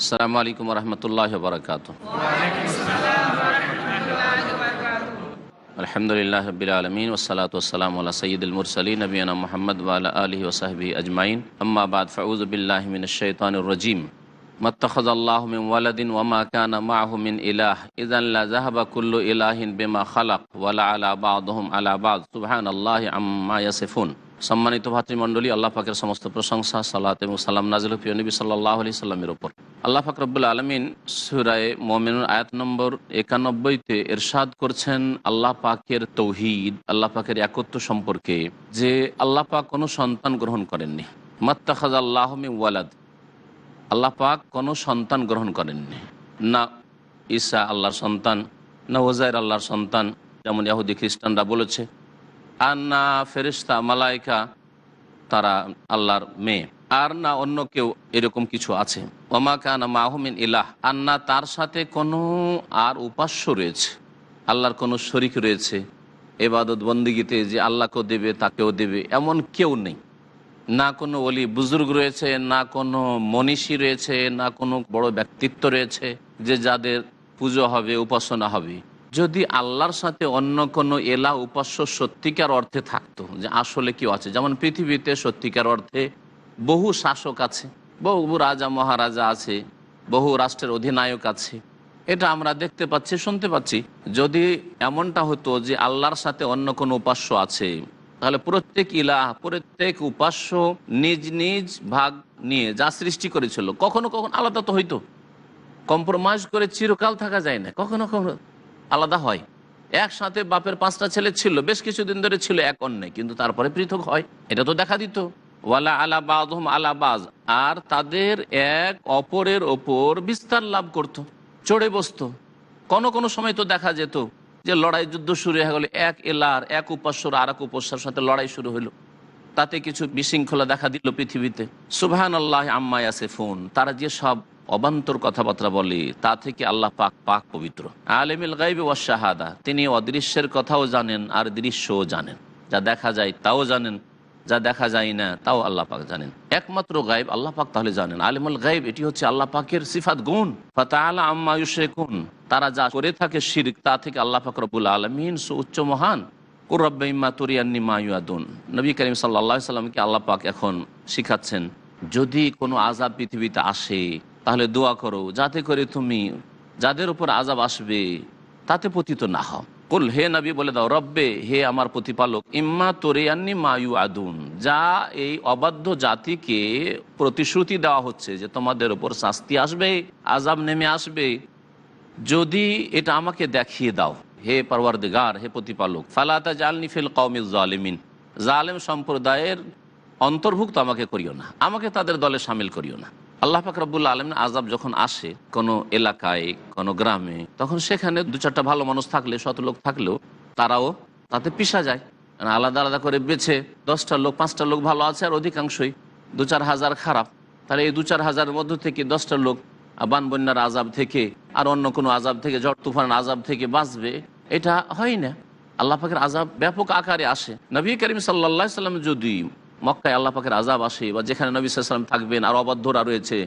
আসসালামু আলাইকুম রহমতুল্লাহ বরকাত আলহামদুলিল্লাহ রবিল আলমিন ওসালাত ওসালাম আল্লাহ সঈদুল মুরসলী নবীনা মোহাম্মদ ওয়ালা আলহি ওসাহবি আজমাইন আম্মাবাদ ফাউজবিল্লাহমিন শৈতানুর রজিম মত্তখজ আল্লাহ মিন ওয়ালাদিন ওয়ামা কানা মাহু মিন ইলাহ ইদাল্লা জাহাবা কুল্লু ইলাহিন বেমা খালাক ওয়ালা আলা বাদহম আলা বাদ সুবহান আল্লাহ আম্মা ইয়াসিফুন সম্মানিত ভাতৃমণ্ডলী, আল্লাহ পাকের সমস্ত প্রশংসা, সালাত এবং সালাম নাজিল প্রিয় নবী সাল্লাহ আলি সাল্লামের ওপর আল্লাহ পাক রব্বুল আলমিন সুরায় মোমিনুর আয়াত নম্বর একানব্বইতে এরশাদ করছেন, আল্লাহ পাকের তৌহিদ, আল্লাহ পাকের একত্র সম্পর্কে, যে আল্লাহ পাক কোনো সন্তান গ্রহণ করেননি। মাত্তাখাজ আল্লাহমি ওয়ালাদ, আল্লাহ পাক কোনো সন্তান গ্রহণ করেননি। না ঈসা আল্লাহর সন্তান, না ওজাইর আল্লাহর সন্তান, যেমন ইয়াহুদি খ্রিস্টানরা বলেছে। আর না ফেরিস্তা মালাইকা, তারা আল্লাহর মেয়ে। আর না অন্য কেউ এরকম কিছু আছে। ওমা মাহমিন ইলাহ, আর না তার সাথে কোনো আর উপাস্য রয়েছে। আল্লাহর কোনো শরিক রয়েছে। এবাদত বন্দিগিতে যে আল্লাহকেও দেবে, তাকেও দেবে, এমন কেউ নেই। না কোনো অলি বুজুর্গ রয়েছে, না কোনো মনীষী রয়েছে, না কোনো বড় ব্যক্তিত্ব রয়েছে, যে যাদের পুজো হবে, উপাসনা হবে। যদি আল্লাহর সাথে অন্য কোনো এলা উপাস্য সত্যিকার অর্থে থাকতো, যে আসলে কেউ আছে, যেমন পৃথিবীতে সত্যিকার অর্থে বহু শাসক আছে, বহু রাজা মহারাজা আছে, বহু রাষ্ট্রের অধিনায়ক আছে। এটা আমরা দেখতে পাচ্ছি, শুনতে পাচ্ছি। যদি এমনটা হতো যে আল্লাহর সাথে অন্য কোনো উপাস্য আছে, তাহলে প্রত্যেক ইলাহ, প্রত্যেক উপাস্য নিজ নিজ ভাগ নিয়ে যা সৃষ্টি করেছিল, কখনো কখনো আলাদা তো হইতো। কম্প্রোমাইজ করে চিরকাল থাকা যায় না, কখনো কখনো। আলাদা হয়। একসাথে বাপের পাঁচটা ছেলে ছিল, বেশ কিছুদিন ধরে ছিল এক অন্যায় কিন্তু তারপরে পৃথক হয়। এটা তো দেখা দিত। ওয়ালা আলা বাদহম আলা বাজ। আর তাদের এক অপরের ওপর বিস্তার লাভ করত, চড়ে বসতো। কোনো কোনো সময় তো দেখা যেত যে লড়াই যুদ্ধ শুরু হয়ে গেল, এক এলার, এক উপাস্যর আর এক উপাস্যার সাথে লড়াই শুরু হলো তাতে কিছু বিশৃঙ্খলা দেখা দিল পৃথিবীতে। সুবহান আল্লাহ আম্মাই আছে ফোন তারা যে সব অবান্তর কথাবার্তা বলে, তা থেকে আল্লাহ পাক পাক পবিত্র। আলেমিল গাইবে ওয়াশাহাদা তিনি অদৃশ্যের কথাও জানেন আর দৃশ্যও জানেন। যা দেখা যায় তাও জানেন, যা দেখা যায় না তাও আল্লাহ পাক জানেন। একমাত্র গাইব আল্লাহ পাক তাহলে জানেন। আলিমুল গাইব এটি হচ্ছে আল্লাহ পাকের সিফাত গুণ। ফাতাআলা আম্মা ইউশরিকুন, তারা যা করে থাকে শিরক, তা থেকে আল্লাহ পাক রব্বুল আলামিন সুউচ্চ মহান। কুরব্বা ইম্মা তুরিয়ান্নি মায়ুয়াদুন নবী করিম সাল্লাহ সাল্লামকে আল্লাহ পাক এখন শিখাচ্ছেন, যদি কোনো আজাব পৃথিবীতে আসে তাহলে দোয়া করো, যাতে করে তুমি যাদের উপর আজাব আসবে, তাতে পতিত না হও। কুল, হে নবী বলে দাও, রব্বে, হে আমার প্রতিপালক, ইম্মা তোরেয়ান্নি মায়ু আদুন যা এই অবাধ্য জাতিকে প্রতিশ্রুতি দেওয়া হচ্ছে যে তোমাদের উপর শাস্তি আসবে আজাব নেমে আসবে, যদি এটা আমাকে দেখিয়ে দাও। হে পরওয়ারদিগার, হে প্রতিপালক ফালাতা জালনি ফিল কৌমিল জালিমিন। জালেম সম্প্রদায়ের অন্তর্ভুক্ত আমাকে করিও না, আমাকে তাদের দলে সামিল করিও না। আল্লাহ পাক রব্বুল্লা আলমিন আজাব যখন আসে কোনো এলাকায়, কোনো গ্রামে, তখন সেখানে দু চারটা ভালো মানুষ থাকলে, শত লোক থাকলেও তারাও তাতে পিসা যায়। মানে আলাদা আলাদা করে বেছে দশটা লোক, পাঁচটা লোক ভালো আছে আর অধিকাংশই দু চার হাজার খারাপ। তাহলে এই দু চার হাজারের মধ্য থেকে দশটা লোক বান বন্যার আজাব থেকে আর অন্য কোনো আজাব থেকে, ঝড় তুফান আজাব থেকে বাঁচবে, এটা হয় না। আল্লাহ পাকের আজাব ব্যাপক আকারে আসে। নবী করিম সাল্লা সাল্লাম যদি মক্কায় আল্লাহ পাকের আজাব আসে বা যেখানে নবী সাল্লাম থাকবেন আর অবাধ্যরা রয়েছে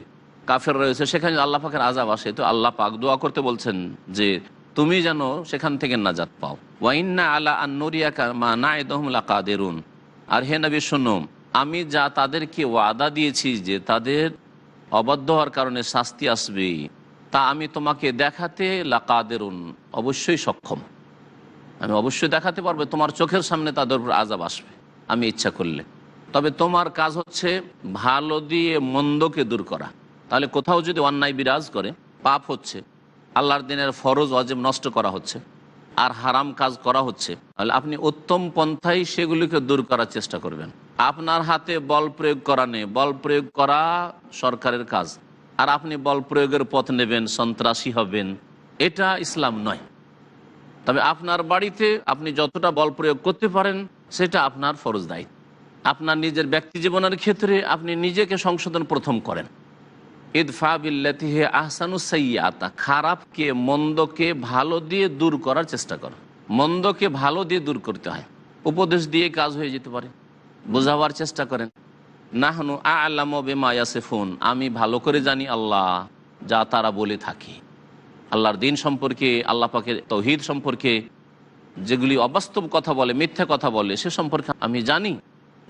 কাফের রয়েছে, সেখানে আল্লাহ পাকের আজাব আসে। তো আল্লাহ পাক দোয়া করতে বলছেন যে, তুমি যেন সেখান থেকে নাজাত পাও। ওয়াইন্না আলা আন্নুরিয়া মা না এদহমুল্লা কাদেরুন আর হে নবী শুনুম আমি যা তাদেরকে ওয়াদা দিয়েছি যে তাদের অবাধ্য হওয়ার কারণে শাস্তি আসবে, তা আমি তোমাকে দেখাতে লাকাদেরুন, অবশ্যই সক্ষম। আমি অবশ্যই দেখাতে পারব, তোমার চোখের সামনে তাদের উপর আজাব আসবে, আমি ইচ্ছা করলে। তবে তোমার কাজ হচ্ছে ভালো দিয়ে মন্দকে দূর করা। তাহলে কোথাও যদি অন্যায় বিরাজ করে, পাপ হচ্ছে, আল্লাহর দিনের ফরজ অজেব নষ্ট করা হচ্ছে, আর হারাম কাজ করা হচ্ছে, তাহলে আপনি উত্তম পন্থায় সেগুলিকে দূর করার চেষ্টা করবেন। আপনার হাতে বল প্রয়োগ করা নেই। বল প্রয়োগ করা সরকারের কাজ। আর আপনি বল প্রয়োগের পথ নেবেন, সন্ত্রাসী হবেন। এটা ইসলাম নয়। তবে আপনার বাড়িতে আপনি যতটা বল প্রয়োগ করতে পারেন, সেটা আপনার ফরজ দায়িত্ব। আপনার নিজের ব্যক্তি জীবনের ক্ষেত্রে আপনি নিজেকে সংশোধন প্রথম করেন। ইদফা বিল্লাতিহে আহসানু সাইয়াতা। খারাপকে, মন্দকে ভালো দিয়ে দূর করার চেষ্টা করো। মন্দকে ভালো দিয়ে দূর করতে হয়। উপদেশ দিয়ে কাজ হয়ে যেতে পারে। বোঝাবার চেষ্টা করেন। নাহনু আল্লাম বেমা ইয়াসেফুন। আমি ভালো করে জানি আল্লাহ, যা তারা বলে থাকে। আল্লাহর দিন সম্পর্কে, আল্লাহ পাকের তৌহিদ সম্পর্কে যেগুলি অবাস্তব কথা বলে, মিথ্যা কথা বলে, সে সম্পর্কে আমি জানি।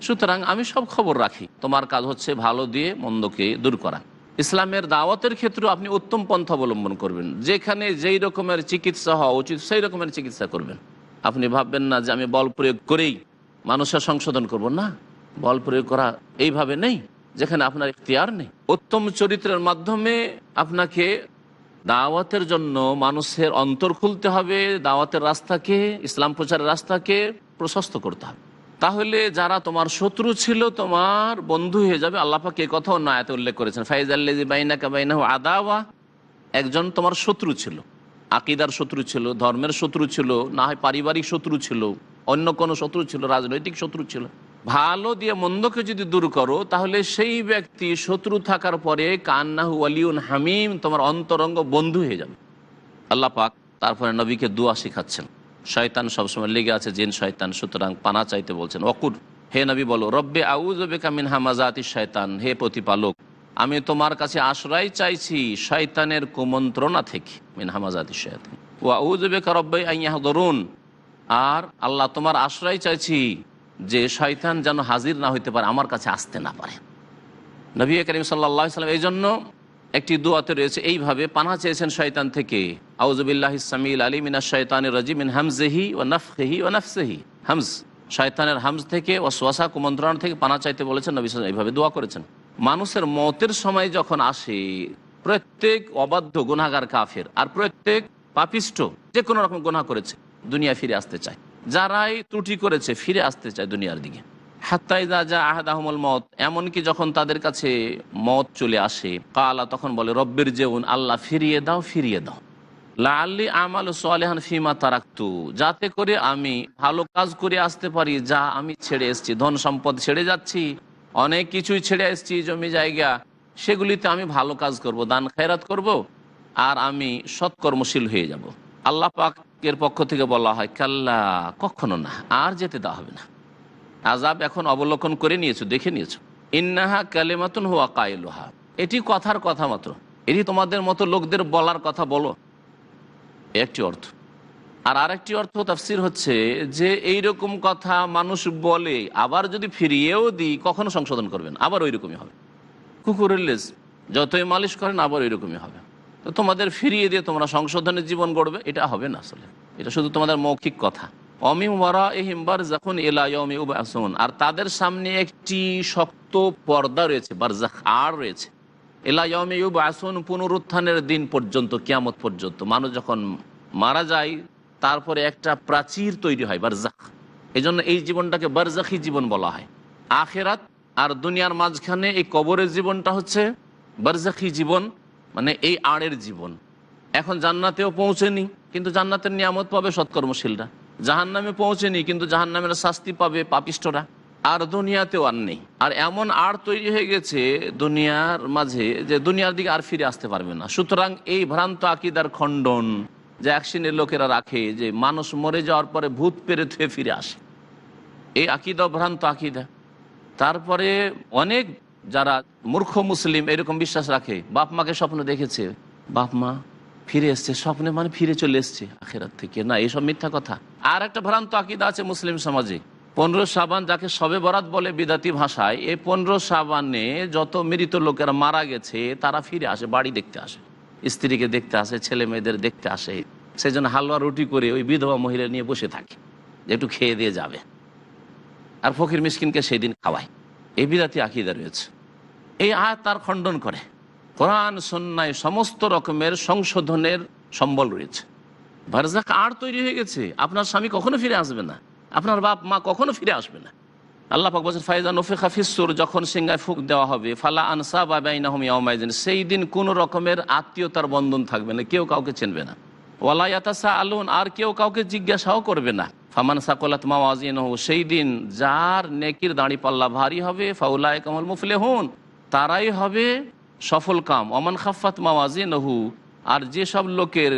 সুতরাং আমি সব খবর রাখি। তোমার কাজ হচ্ছে ভালো দিয়ে মন্দকে দূর করা। ইসলামের দাওয়াতের ক্ষেত্রেও আপনি উত্তম পন্থা অবলম্বন করবেন। যেখানে যেই রকমের চিকিৎসা হওয়া উচিত, সেই রকমের চিকিৎসা করবেন। আপনি ভাববেন না যে আমি বল প্রয়োগ করেই মানুষের সংশোধন করব না। বল প্রয়োগ করা এইভাবে নেই, যেখানে আপনার ইখতিয়ার নেই। উত্তম চরিত্রের মাধ্যমে আপনাকে দাওয়াতের জন্য মানুষের অন্তর খুলতে হবে, দাওয়াতের রাস্তাকে, ইসলাম প্রচারের রাস্তাকে প্রশস্ত করতে হবে। তাহলে যারা তোমার শত্রু ছিল, তোমার বন্ধু হয়ে যাবে। আল্লাপাকে এই কথাও নয়াতে উল্লেখ করেছেন। ফাইজ আল্লেজি বাইনা আদাওয়া। একজন তোমার শত্রু ছিল, আকিদার শত্রু ছিল, ধর্মের শত্রু ছিল, না হয় পারিবারিক শত্রু ছিল, অন্য কোনো শত্রু ছিল, রাজনৈতিক শত্রু ছিল। ভালো দিয়ে মন্দকে যদি দূর করো, তাহলে সেই ব্যক্তি শত্রু থাকার পরে কান্নাহু আলিউন হামিম, তোমার অন্তরঙ্গ বন্ধু হয়ে যাবে। আল্লাহ পাক তারপরে নবীকে দোয়া শিখাচ্ছেন। শয়তান সবসময় লেগে আছে, জেন, শয়তান। সুতরাং পানা চাইতে বলছেন অকুর হে নবী বলো, রব্বে আউজবে কামিন হামাজাতি শয়তান, হে প্রতিপালক, আমি তোমার কাছে আশ্রয় চাইছি শয়তানের কুমন্ত্রণা থেকে মিন হামাজাতি শয়তান। ও আউজবে কা রব্বে আইয়াহ দরুন আর আল্লাহ তোমার আশ্রয় চাইছি যে শয়তান যেন হাজির না হইতে পারে, আমার কাছে আসতে না পারে। নবী করিম সাল্লা সাল্লাম এই জন্য একটি দোয়াতে রয়েছে, এইভাবে পানা চেয়েছেন শয়তান থেকে আলী মিনা হামজেহি ও ও থেকে ও থেকে পানা চাইতে বলেছেন দোয়া করেছেন। মানুষের মতের সময় যখন আসে, প্রত্যেক অবাধ্য গুনাগার কাফের আর প্রত্যেক পাপিষ্ট যে কোনো রকম গুনাহ করেছে, দুনিয়া ফিরে আসতে চায়। যারাই ত্রুটি করেছে, ফিরে আসতে চায় দুনিয়ার দিকে। যা মত এমনকি যখন তাদের কাছে মত চলে আসে, কালা তখন বলে, রব্বের যেউন আল্লাহ ফিরিয়ে দাও ফিরিয়ে দাও। লাল্লি আমাল সোয়ালেহান ফিমা তারাক্তু, যাতে করে আমি ভালো কাজ করে আসতে পারি, যা আমি ছেড়ে এসেছি। ধন সম্পদ ছেড়ে যাচ্ছি, অনেক কিছুই ছেড়ে এসেছি জমি জায়গা, সেগুলিতে আমি ভালো কাজ করব, দান খেরাত করব, আর আমি সৎকর্মশীল হয়ে যাব। আল্লাহ পাকের পক্ষ থেকে বলা হয়, কাল্লা, কখনো না, আর যেতে দেওয়া হবে না। আজাব এখন অবলোকন করে নিয়েছো, দেখে নিয়েছো। ইন্নাহা কালেমাতুন হুয়া কায়লোহা এটি কথার কথা মাত্র। এটি তোমাদের মতো লোকদের বলার কথা বলো। একটি অর্থ। আর আরেকটি অর্থ তাফসির হচ্ছে যে এই রকম কথা মানুষ বলে, আবার যদি ফিরিয়েও দিই, কখনো সংশোধন করবেন আবার ওই রকমই হবে। কুকুরের লেজ, যতই মালিশ করেন, আবার ওই রকমই হবে। তো তোমাদের ফিরিয়ে দিয়ে তোমরা সংশোধনের জীবন গড়বে, এটা হবে না আসলে। এটা শুধু তোমাদের মৌখিক কথা। অমি ওয়ারা এ হিমবার যখন এলায়মি আসুন আর তাদের সামনে একটি শক্ত পর্দা রয়েছে বারজাখ আর রয়েছে। এলায়মি আসুন পুনরুত্থানের দিন পর্যন্ত, কিয়ামত পর্যন্ত। মানুষ যখন মারা যায়, তারপরে একটা প্রাচীর তৈরি হয় বারজাখ এই জন্য এই জীবনটাকে বারজাখি জীবন বলা হয়। আখেরাত আর দুনিয়ার মাঝখানে এই কবরের জীবনটা হচ্ছে বারজাখি জীবন মানে এই আড়ের জীবন। এখন জান্নাতেও পৌঁছেনি, কিন্তু জান্নাতের নিয়ামত পাবে সৎকর্মশীলরা। জাহান নামে পৌঁছেনি, কিন্তু জাহান নামের শাস্তি পাবে পাপিষ্টরা আর দুনিয়াতেও আর নেই। আর এমন আর তৈরি হয়ে গেছে দুনিয়ার মাঝে যে দুনিয়ার দিকে আর ফিরে আসতে পারবে না। সুতরাং এই ভ্রান্ত আকিদার খণ্ডন যে এক শ্রেণির লোকেরা রাখে যে মানুষ মরে যাওয়ার পরে ভূত পেরে থুয়ে ফিরে আসে। এই আকিদা ভ্রান্ত আকিদা। তারপরে অনেক যারা মূর্খ মুসলিম এরকম বিশ্বাস রাখে, বাপ মাকে স্বপ্ন দেখেছে, বাপ মা ফিরে এসছে, স্বপ্নে মানে ফিরে চলে এসছে আখেরাত থেকে। না এইসব মিথ্যা কথা। আর একটা ভ্রান্ত আকিদা আছে মুসলিম সমাজে পনেরো সাবান যাকে সবে বরাত বলে বিদাতি ভাষায়, এই পনেরো সাবানে যত মৃত লোকেরা মারা গেছে, তারা ফিরে আসে, বাড়ি দেখতে আসে। স্ত্রীকে দেখতে আসে, ছেলে মেয়েদের দেখতে আসে। সেই জন্য হালুয়া রুটি করে ওই বিধবা মহিলা নিয়ে বসে থাকে একটু খেয়ে দিয়ে যাবে। আর ফকির মিসকিনকে সেই দিন খাওয়ায়। এই বিদাতি আকিদা রয়েছে। এই আয় তার খণ্ডন করে। কোরআন সন্ন্যায় সমস্ত রকমের সংশোধনের সম্বল রয়েছে। বারজাক আর তৈরি হয়ে গেছে। আপনার স্বামী কখনো ফিরে আসবে না। আপনার বাপ মা কখনো ফিরে আসবে না। আল্লাহ পাক বলছেন, ফাইজা নফে খাফিসুর যখন সিংহায় ফুক দেওয়া হবে, ফালা আনসা বাবাইনাহম ইয়াউমাইদিন সেই দিন কোনো রকমের আত্মীয়তার বন্ধন থাকবে না, কেউ কাউকে চিনবে না। ওয়ালায়াতাসা আলুন আর কেউ কাউকে জিজ্ঞাসাও করবে না। ফামান সাকলাত মাওয়াজিন সেই দিন যার নেকির দাঁড়ি পাল্লা ভারী হবে ফাউলায় কামল মুফলে হন তারাই হবে সফল কাম। অমান খাফাত মাওয়াজি নহু আর যেসব লোকের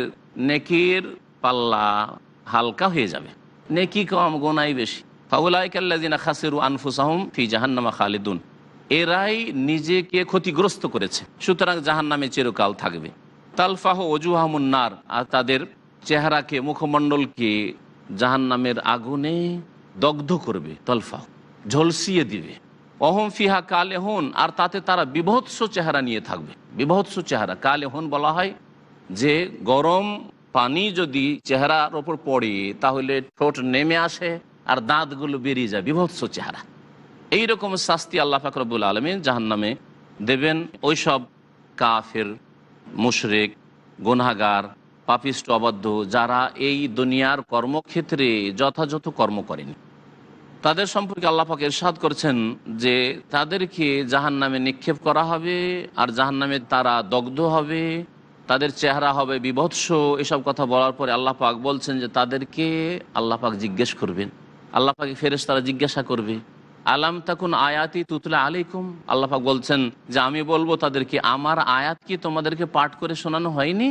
নেকির পাল্লা হালকা হয়ে যাবে। নেকি কম, গোনাই বেশি। ফাউলাইকাল্লাদিনা খাসিরু আনফুসাহুম ফি জাহান্নামা খালিদুন। এরাই নিজেকে ক্ষতিগ্রস্ত করেছে, সুতরাং জাহান নামে চিরকাল থাকবে। তালফাহ অজুহামুন্নার আর তাদের চেহারাকে, মুখমণ্ডলকে জাহান নামের আগুনে দগ্ধ করবে, তলফাহ। ঝলসিয়ে দিবে। অহম ফিহা কালেহন, আর তাতে তারা বিভৎস চেহারা নিয়ে থাকবে। বিভৎস চেহারা। কালেহন বলা হয় যে গরম পানি যদি চেহারার ওপর পড়ে, তাহলে ঠোঁট নেমে আসে আর দাঁতগুলো বেরিয়ে যায়, বিভৎস চেহারা। এই রকম শাস্তি আল্লাহ ফাকরবুল আলমী জাহান নামে দেবেন। ওইসব কাফের, মুশরেক গুনাগার পাপিষ্ট, অবাধ্য, যারা এই দুনিয়ার কর্মক্ষেত্রে যথাযথ কর্ম করেনি। তাদের সম্পর্কে আল্লাপাক এরশাদ করছেন যে তাদেরকে জাহান নামে নিক্ষেপ করা হবে আর জাহান নামে তারা দগ্ধ হবে। তাদের চেহারা হবে বিভৎস। এসব কথা বলার পরে আল্লাহ পাক বলছেন যে তাদেরকে আল্লাহ পাক জিজ্ঞেস করবেন। আল্লাহ পাকে ফেরেস তারা জিজ্ঞাসা করবে, আলাম তাকুন আয়াতি তুতলা আলাইকুম? আল্লাহ পাক বলছেন যে, আমি বলব তাদেরকে, আমার আয়াত কি তোমাদেরকে পাঠ করে শোনানো হয়নি?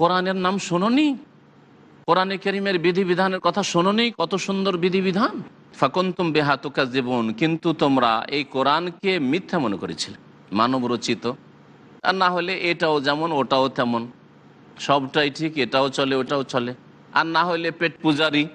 কোরআনের নাম শোনোনি? কোরআনে করিমের বিধিবিধানের কথা শোনোনি? কত সুন্দর বিধিবিধান? ফাকুন্তুম বেহাতুকা জীবন কিন্তু তোমরা এই কোরআনকে মিথ্যা মনে করেছিলে। মানব রচিত আর না হলে এটাও যেমন, ওটাও তেমন। সবটাই ঠিক, এটাও চলে, ওটাও চলে। আর না হলে পেট পূজারি,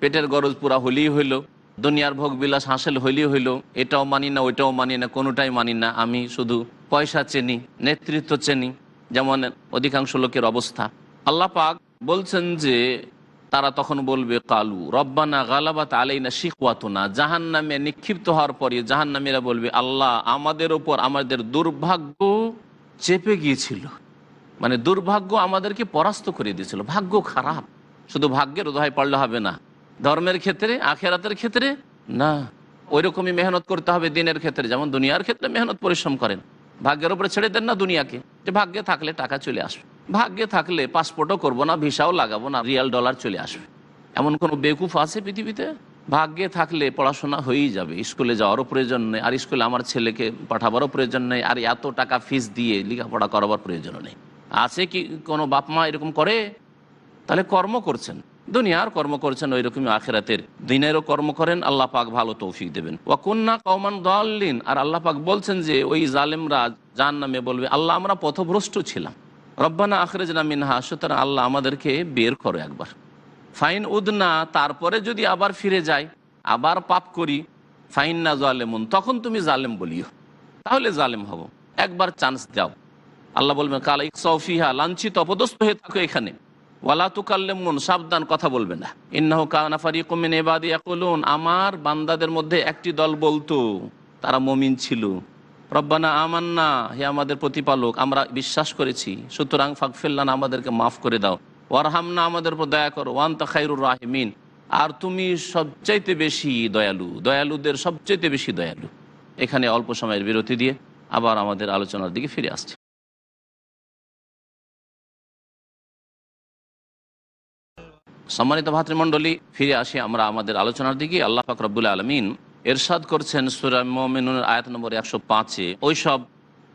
পেটের গরজ পুরা হলেই হইল। দুনিয়ার ভোগ বিলাস হাসিল হইলেই হইল। এটাও মানি না, ওইটাও মানি না, কোনোটাই মানি না। আমি শুধু পয়সা চেনি, নেতৃত্ব চেনি, যেমন অধিকাংশ লোকের অবস্থা। আল্লাহ পাক বলছেন যে, তারা তখন বলবে, কালু রব্বানা গালাবাত আলাইনা শিকওয়াতুনা। জাহান নামে নিক্ষিপ্ত হওয়ার পরে জাহান নামীরা বলবে, আল্লাহ আমাদের ওপর আমাদের দুর্ভাগ্য চেপে গিয়েছিল। মানে দুর্ভাগ্য আমাদেরকে পরাস্ত করে দিয়েছিল। ভাগ্য খারাপ। শুধু ভাগ্যের উদয় পড়লে হবে না। ধর্মের ক্ষেত্রে, আখেরাতের ক্ষেত্রে, না। ওই রকমই মেহনত করতে হবে দিনের ক্ষেত্রে। যেমন দুনিয়ার ক্ষেত্রে মেহনত পরিশ্রম করেন। ভাগ্যের উপরে ছেড়ে দেন না দুনিয়াকে। যে ভাগ্যে থাকলে টাকা চলে আসবে। ভাগ্যে থাকলে পাসপোর্টও করব না ভিসাও লাগাবো না রিয়াল ডলার চলে আসবে। এমন কোনো বেকুফ আছে পৃথিবীতে? ভাগ্যে থাকলে পড়াশোনা হয়েই যাবে। স্কুলে যাওয়ারও প্রয়োজন নেই। আর স্কুলে আমার ছেলেকে পাঠাবারও প্রয়োজন নেই। আর এত টাকা ফিস দিয়ে লেখাপড়া করাবার প্রয়োজন নেই। আছে কি কোনো বাপ মা এরকম করে? তাহলে কর্ম করছেন। দুনিয়ার কর্ম করছেন ওই রকমই আখেরাতের। দিনেরও কর্ম করেন, আল্লাহ পাক ভালো তৌফিক দেবেন। ওয়াকুন্না কৌমান দলিন আর আল্লাহ পাক বলছেন যে, ওই জালেমরা যার নামে বলবে, আল্লাহ আমরা পথভ্রষ্ট ছিলাম। রব্বানা আখরেজ না মিনহা। সুতরাং আল্লাহ আমাদেরকে বের করো একবার। ফাইন উদনা তারপরে যদি আবার ফিরে যাই, আবার পাপ করি, ফাইন না জালেমুন, তখন তুমি জালেম বলিও। তাহলে জালেম হব। একবার চান্স দাও। আল্লাহ বলবেন কালা ইকসফিহা লাঞ্ছিত, অপদস্থ হয়ে থাকো এখানে। ওয়ালা তুকাল্লেমুন, সাবধান, কথা বলবে না। ইন্নাহু কানা ফারিকুমিন ইবাদি ইয়াকুলুন। আমার বান্দাদের মধ্যে একটি দল বলতো, তারা মমিন ছিল। রব্বানা আমান্না, হে আমাদের প্রতিপালক, আমরা বিশ্বাস করেছি। সুতরাং ফাকফিল্লান আমাদেরকে মাফ করে দাও। ওয়ারহামনা আমাদের উপর দয়া করো, ওয়ান্তা খাইরুর রাহিমিন। আর তুমি সবচাইতে বেশি দয়ালু, দয়ালুদের সবচাইতে বেশি দয়ালু। এখানে অল্প সময়ের বিরতি দিয়ে আবার আমাদের আলোচনার দিকে ফিরে আসছে। সম্মানিত ভাতৃমণ্ডলী, ফিরে আসি আমরা আমাদের আলোচনার দিকে। আল্লাহ পাক রব্বুল আলমিন এরশাদ করছেন সুরা মোমিনুর আয়াত নম্বর একশো পাঁচে ওইসব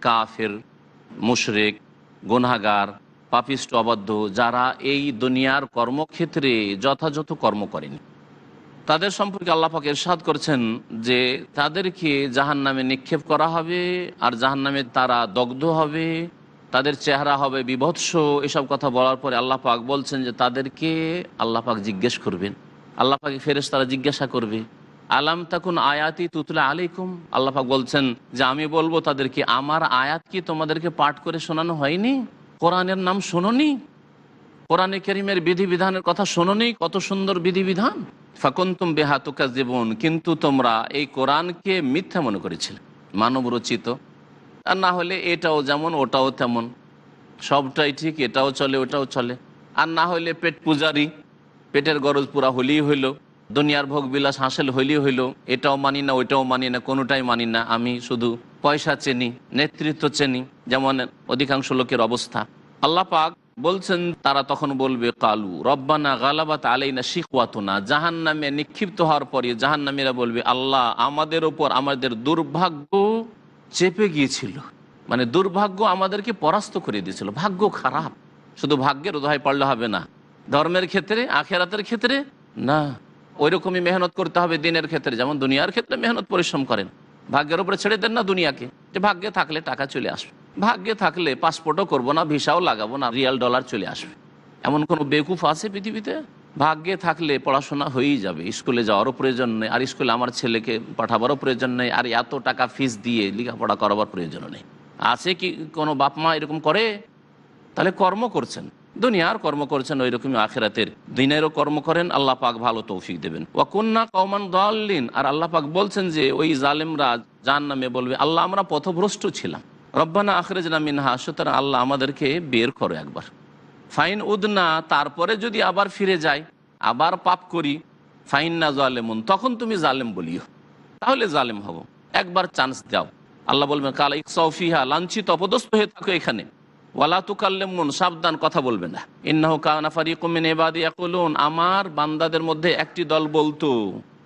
কাফের, মুশরেক গুনাগার পাপিষ্ট অবাধ্য যারা এই দুনিয়ার কর্মক্ষেত্রে যথাযথ কর্ম করেনি। তাদের সম্পর্কে আল্লাপাক এরশাদ করছেন যে তাদেরকে জাহান নামে নিক্ষেপ করা হবে আর জাহান নামে তারা দগ্ধ হবে, তাদের চেহারা হবে বিভৎস। এসব কথা বলার পরে আল্লাহ পাক বলছেন যে তাদেরকে আল্লাহ পাক জিজ্ঞেস করবেন। আল্লাহ পাকে ফেরেস তারা জিজ্ঞাসা করবে, আলাম তাকুন আয়াতি তুতলা আলাইকুম? আল্লাহ পাক বলছেন যে, আমি বলব তাদেরকে, আমার আয়াত কি তোমাদেরকে পাঠ করে শোনানো হয়নি? কোরআনের নাম শোনোনি? কোরআনে করিমের বিধিবিধানের কথা শোনোনি? কত সুন্দর বিধিবিধান? ফাকুন্তুম বেহাতুকা জীবন কিন্তু তোমরা এই কোরআনকে মিথ্যা মনে করেছিলে মানব রচিত আর না হলে এটাও যেমন, ওটাও তেমন। সবটাই ঠিক, এটাও চলে, ওটাও চলে। আর না হলে পেট পূজারি, পেটের গরজ পুরা হলেই হইল, দুনিয়ার ভোগ বিলাস হাসিল হইলেই হইল। এটাও মানি না, ওইটাও মানি না, কোনোটাই মানি না। আমি শুধু পয়সা চেনি, নেতৃত্ব চেনি, যেমন অধিকাংশ লোকের অবস্থা। আল্লাহ পাক বলছেন, তারা তখন বলবে, কালু, রব্বানা গালাবাত আলাইনা শিকওয়াতুনা। জাহান নামে নিক্ষিপ্ত হওয়ার পরে জাহান নামীরা বলবে, আল্লাহ আমাদের ওপর আমাদের দুর্ভাগ্য চেপে গিয়েছিল। মানে দুর্ভাগ্য আমাদেরকে পরাস্ত করে দিয়েছিল। ভাগ্য খারাপ। শুধু ভাগ্যের উদয় পড়লে হবে না, ধর্মের ক্ষেত্রে, আখেরাতের ক্ষেত্রে না। ওই রকমই মেহনত করতে হবে দিনের ক্ষেত্রে, যেমন দুনিয়ার ক্ষেত্রে মেহনত পরিশ্রম করেন। ভাগ্যের উপরে ছেড়ে দেন না দুনিয়াকে। যে ভাগ্যে থাকলে টাকা চলে আসবে। ভাগ্যে থাকলে পাসপোর্টও করব না, ভিসাও লাগাবো না রিয়াল ডলার চলে আসবে। এমন কোনো বেকুফ আছে পৃথিবীতে? ভাগ্যে থাকলে পড়াশোনা হয়েই যাবে। স্কুলে যাওয়ারও প্রয়োজন নেই, আর স্কুলে আমার ছেলেকে পাঠাবারও প্রয়োজন নেই, আর এত টাকা ফিস দিয়ে লেখাপড়া করাবার প্রয়োজন নেই। আছে কি কোনো বাপ মা এরকম করে? তাহলে কর্ম করছেন। দুনিয়ার কর্ম করছেন ওই রকমই আখেরাতের। দিনেরও কর্ম করেন, আল্লাহ পাক ভালো তৌফিক দেবেন। ওয়াকুন্না কৌমান দলিন আর আল্লাহ পাক বলছেন যে, ওই জালেমরা যার নামে বলবে, আল্লাহ আমরা পথভ্রষ্ট ছিলাম। রব্বানা আখরেজনা মিনহা, সুতরাং আল্লাহ আমাদেরকে বের করো একবার। ফাইন উদনা, তারপরে যদি আবার ফিরে যাই, আবার পাপ করি ফাইন না জালেমুন, তখন তুমি জালেম বলিও। তাহলে জালেম হব। একবার চান্স দাও। আল্লাহ বলবেন কালা ইকসফিহা লাঞ্ছিত, অপদস্থ হয়ে থাকো এখানে। ওয়ালা তুকাল্লেমুন, সাবধান, কথা বলবে না। ইন্নাহ কানা ফারিকুমিন এবাদি ইয়াকুলুন, আমার বান্দাদের মধ্যে একটি দল বলতো,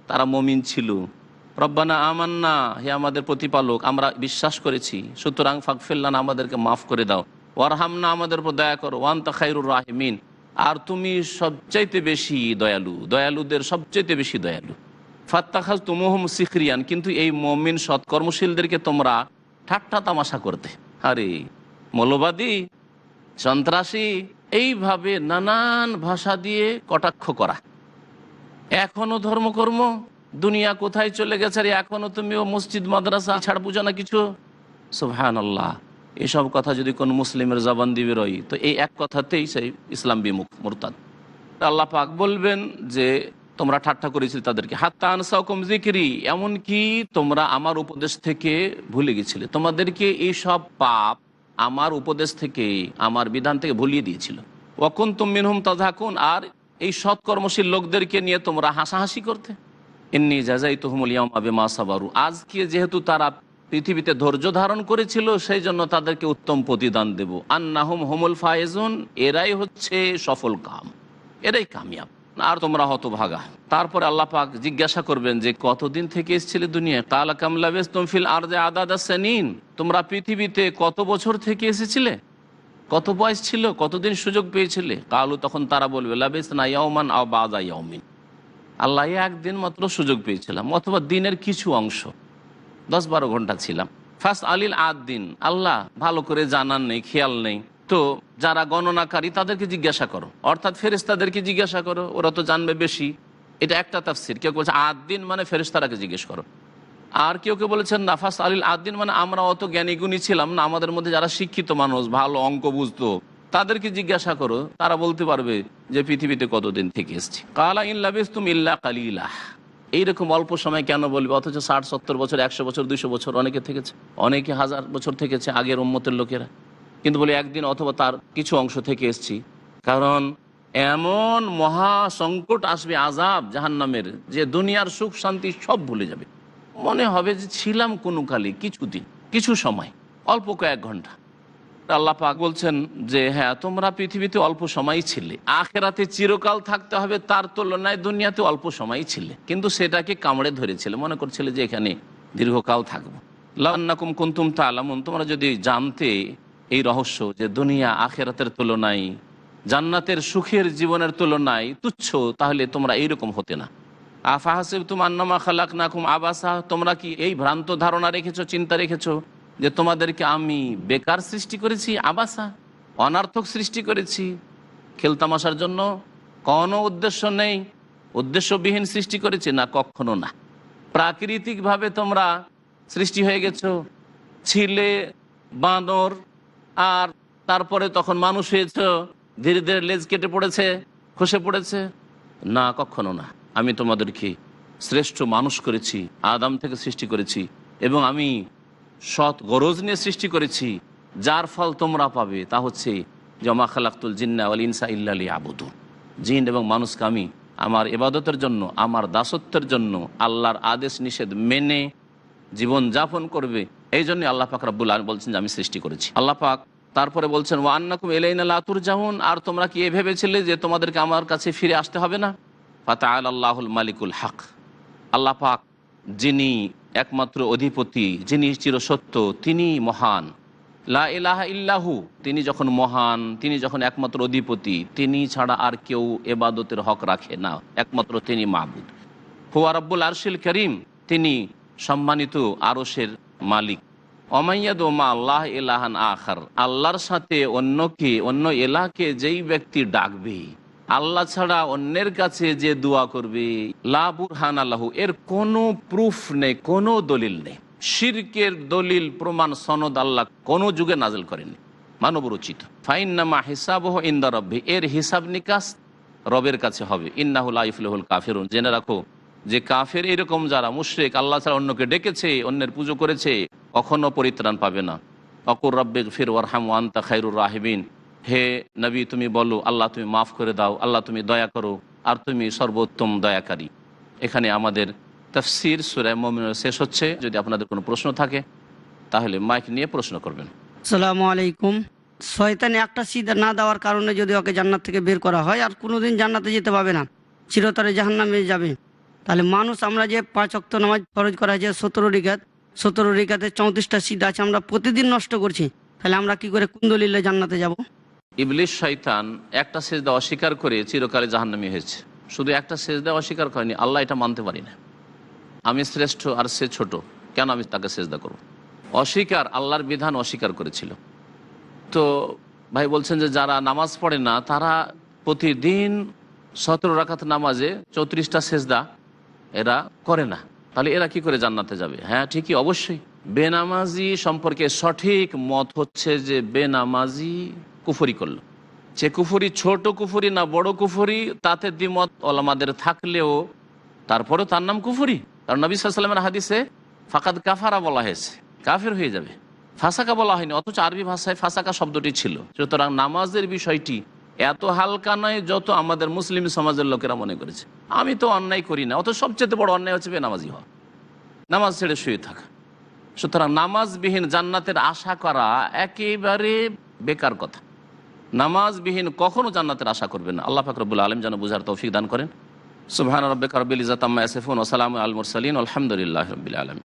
তারা মমিন ছিল। রব্বানা আমান্না, হে আমাদের প্রতিপালক, আমরা বিশ্বাস করেছি, সুতরাং ফাকফিল্লান আমাদেরকে মাফ করে দাও। ওয়ারহামনা, আমাদের উপর দয়া করো ওয়ান্তা খাইরুর রাহিমিন। আর তুমি সবচাইতে বেশি দয়ালু, দয়ালুদের সবচাইতে বেশি দয়ালু। ফাত্তাখাজ তুমোহম সিখরিয়ান, কিন্তু এই মমিন সৎকর্মশীলদেরকে তোমরা ঠাট্টা তামাশা করতে। আরে মৌলবাদী, সন্ত্রাসী, এইভাবে নানান ভাষা দিয়ে কটাক্ষ করা। এখনও ধর্মকর্ম? দুনিয়া কোথায় চলে গেছে এখনও তুমি ও মসজিদ, মাদ্রাসা, ছাড় বুঝো না কিছু? সুহান আল্লাহ এসব কথা যদি কোন মুসলিমের জবান দিবে রই তো এই এক কথাতেই সেই ইসলাম বিমুখ, মোরতাদ। আল্লাহ পাক বলবেন যে, তোমরা ঠাট্টা করেছিলে তাদেরকে। হাত্তা আনসাকুম জিকিরি এমনকি তোমরা আমার উপদেশ থেকে ভুলে গেছিলে। তোমাদেরকে এই সব পাপ আমার উপদেশ থেকে, আমার বিধান থেকে ভুলিয়ে দিয়েছিল। অকুন তুমিন হুম তাজাকুন আর এই সৎকর্মশীল লোকদেরকে নিয়ে তোমরা হাসাহাসি করতে। এমনি যাজাই তহমুল ইয়ামাবে মা সাবারু। আজকে যেহেতু তারা পৃথিবীতে ধৈর্য ধারণ করেছিল, সেই জন্য তাদেরকে উত্তম প্রতিদান দেব। আন্নাহুম হোমুল ফায়েজুন, এরাই হচ্ছে সফল কাম। এরাই কামিয়াব। আর তোমরা হতভাগা। তারপরে আল্লাহ পাক জিজ্ঞাসা করবেন যে, কতদিন থেকে এসেছিলে দুনিয়া কালা কামলা বেশ তুমফিল আর যে আদাদা সেনিন। তোমরা পৃথিবীতে কত বছর থেকে এসেছিলে? কত বয়স ছিল? কতদিন সুযোগ পেয়েছিলে? কালু, তখন তারা বলবে লাবেস না ইয়মান আও বাদা ইয়মিন আল্লাহ একদিন মাত্র সুযোগ পেয়েছিলাম, অথবা দিনের কিছু অংশ। দশ বারো ঘণ্টা ছিলাম। ফার্স্ট আলিল আদ দিন। আল্লাহ, ভালো করে জানার নেই, খেয়াল নেই। তো যারা গণনাকারী, তাদেরকে জিজ্ঞাসা করো। অর্থাৎ ফেরেস্তাদেরকে জিজ্ঞাসা করো, ওরা তো জানবে বেশি। এটা একটা তাফসির। কেউ বলছে আদ দিন মানে ফেরেস্তারাকে জিজ্ঞেস করো। আর কেউ কেউ বলেছেন, নাফাস আলিল আদিন মানে আমরা অত জ্ঞানী গুণী ছিলাম না, আমাদের মধ্যে যারা শিক্ষিত মানুষ, ভালো অঙ্ক বুঝতো, তাদেরকে জিজ্ঞাসা করো, তারা বলতে পারবে যে পৃথিবীতে কতদিন থেকে এসছি। কালা ইল্লাবিস তুম ইল্লা কালিলাহ এইরকম অল্প সময় কেন বলবে? অথচ ষাট, সত্তর বছর, একশো বছর, দুইশো বছর অনেকে থেকেছে। অনেকে হাজার বছর থেকেছে আগের উম্মতের লোকেরা। কিন্তু বলে একদিন অথবা তার কিছু অংশ থেকে এসছি। কারণ এমন মহা সংকট আসবে আজাব জাহান্নামের, যে দুনিয়ার সুখ, শান্তি সব ভুলে যাবে। মনে হবে যে ছিলাম কোনো কালে, কিছুদিন, কিছু সময়, অল্প কয়েক ঘণ্টা। আল্লাহ পাক বলছেন যে হ্যাঁ তোমরা পৃথিবীতে অল্প সময়ই ছিলে। আখেরাতে চিরকাল থাকতে হবে, তার তুলনায় দুনিয়াতে অল্প সময়ই ছিলে। কিন্তু সেটাকে কামড়ে ধরেছিলে, মনে করছিলে যে এখানে দীর্ঘকাল থাকব। লান্নাকুম কুন্তুম তালামুন তোমরা যদি জানতে এই রহস্য যে দুনিয়া আখেরাতের তুলনায়, জান্নাতের সুখের জীবনের তুলনায় তুচ্ছ, তাহলে তোমরা এইরকম হতে না। আফাহাসিব তুম আন্নামা খালাক নাকুম আবাসা, তোমরা কি এই ভ্রান্ত ধারণা রেখেছো, চিন্তা রেখেছো যে তোমাদেরকে আমি বেকার সৃষ্টি করেছি, আবাসা? অনার্থক সৃষ্টি করেছি। খেলতামাশার জন্য কোনো উদ্দেশ্য নেই, উদ্দেশ্যবিহীন সৃষ্টি করেছি না, কখনো না। প্রাকৃতিকভাবে তোমরা সৃষ্টি হয়ে গেছো। ছিলে বাঁদর আর তারপরে তখন মানুষ হয়েছ, ধীরে ধীরে লেজ কেটে পড়েছে, খসে পড়েছে। না, কখনো না। আমি তোমাদেরকে শ্রেষ্ঠ মানুষ করেছি, আদাম থেকে সৃষ্টি করেছি এবং আমি সৎ গরজ নিয়ে সৃষ্টি করেছি। যার ফল তোমরা পাবে তা হচ্ছে জমা খালাক্তুল জিন্না আল ইনসা ইল্লালি আবুদু জিন এবং মানুষকে আমি আমার এবাদতের জন্য, আমার দাসত্বের জন্য, আল্লাহর আদেশ নিষেধ মেনে জীবন যাপন করবে। এই জন্য আল্লাহ পাক রাব্বুল আলম বলছেন যে আমি সৃষ্টি করেছি। আল্লাহ পাক তারপরে বলছেন ও আন্নাকুম এলাইনা লাতুর জাহুন আর তোমরা কি এ ভেবেছিলে যে তোমাদেরকে আমার কাছে ফিরে আসতে হবে না? ফাতা আল্লাহুল মালিকুল হক। আল্লাহ পাক যিনি একমাত্র অধিপতি, যিনি চিরসত্য, তিনি মহান। লা ইলাহা ইল্লাহু, তিনি যখন মহান, তিনি যখন একমাত্র অধিপতি, তিনি ছাড়া আর কেউ এবাদতের হক রাখে না, একমাত্র তিনি মাহবুদ হুয়া রব্বুল আরশিল করিম, তিনি সম্মানিত আরসের মালিক। অমাইয়াদ ওমা আল্লাহ এলাহান আখার। আল্লাহর সাথে অন্যকে অন্য এলাকে যেই ব্যক্তি ডাকবে, আল্লাহ ছাড়া অন্যের কাছে যে দোয়া করবে, লা বুরহান আল্লাহ এর কোনো প্রুফ নেই, কোনো দলিল নেই। শিরকের দলিল, প্রমাণ, সনদ আল্লাহ কোনো যুগে নাজল করেনি মানব রচিত ফাইন্নামা হিসাব ইন্দা রব্বি, এর হিসাব নিকাশ রবের কাছে হবে। ইন্নাহুল আইফুল কাফেরুন। জেনে রাখো যে কাফের এরকম যারা, মুশ্রেক, আল্লাহ ছাড়া অন্যকে ডেকেছে, অন্যের পুজো করেছে, কখনো পরিত্রাণ পাবে না। অকুর রব্বেক ফির ওয়ারহাম ওয়ান্তা খাইরুর রাহিবিন। হে নবী, তুমি বলো, আল্লাহ তুমি মাফ করে দাও, আল্লাহ তুমি দয়া করো, আর তুমি সর্বোত্তম দয়াকারী। এখানে আমাদের তফসির সুরায় মমিন শেষ হচ্ছে। যদি আপনাদের কোনো প্রশ্ন থাকে, তাহলে মাইক নিয়ে প্রশ্ন করবেন। সালামু আলাইকুম। শয়তানে একটা সিদা না দেওয়ার কারণে যদি ওকে জান্নাত থেকে বের করা হয়, আর কোনোদিন জান্নাতে যেতে পাবে না, চিরতরে জাহান্নামে যাবে। তাহলে মানুষ আমরা যে পাঁচ অক্ত নামাজ ফরজ করা হয়েছে, সতেরো রিকাত, সতেরো রিকাতে চৌত্রিশটা সিদ আছে আমরা প্রতিদিন নষ্ট করছি। তাহলে আমরা কি করে কুন্দলিলে জান্নাতে যাব? ইবলিশ, শয়তান একটা সেজদা অস্বীকার করে চিরকালে জাহান্নামি হয়েছে। শুধু একটা সেজদা অস্বীকার করেনি, আল্লাহ এটা মানতে পারি না। আমি শ্রেষ্ঠ আর সে ছোট, কেন আমি তাকে সেজদা করব? অস্বীকার আল্লাহর বিধান অস্বীকার করেছিল। তো ভাই বলছেন যে যারা নামাজ পড়ে না, তারা প্রতিদিন সতেরো রাখাত নামাজে চৌত্রিশটা সেজদা এরা করে না। তাহলে এরা কি করে জান্নাতে যাবে? হ্যাঁ ঠিকই, অবশ্যই। বেনামাজি সম্পর্কে সঠিক মত হচ্ছে যে বেনামাজি কুফরি করল। সে কুফরি ছোট কুফরি না বড় কুফরি, তাতে দ্বিমত ওলামাদের থাকলেও তারপরেও তার নাম কুফরি। কারণ নবী সাল্লামের হাদিসে ফাকাদ কাফারা বলা হয়েছে, কাফের হয়ে যাবে। ফাঁসাকা বলা হয়নি, অথচ আরবি ভাষায় ফাঁসাকা শব্দটি ছিল। সুতরাং নামাজের বিষয়টি এত হালকা নয় যত আমাদের মুসলিম সমাজের লোকেরা মনে করেছে। আমি তো অন্যায় করি না অত সবচেয়ে বড় অন্যায় হচ্ছে বেনামাজি হওয়া। নামাজ ছেড়ে শুয়ে থাকা। সুতরাং নামাজবিহীন জান্নাতের আশা করা একেবারে বেকার কথা। নামাজবিহীন কখনো জান্নাতের আশা করবেন না। আল্লাহ ফাকরবুল আলম যেন বুঝার তৌফিক দান করেন। সুবহান রব্বিক রব্বিল ইজাতাম্মা ইয়াসিফুন ওয়া সালামু আল মুরসালিন। আলহামদুলিল্লাহি রাব্বিল আলামিন।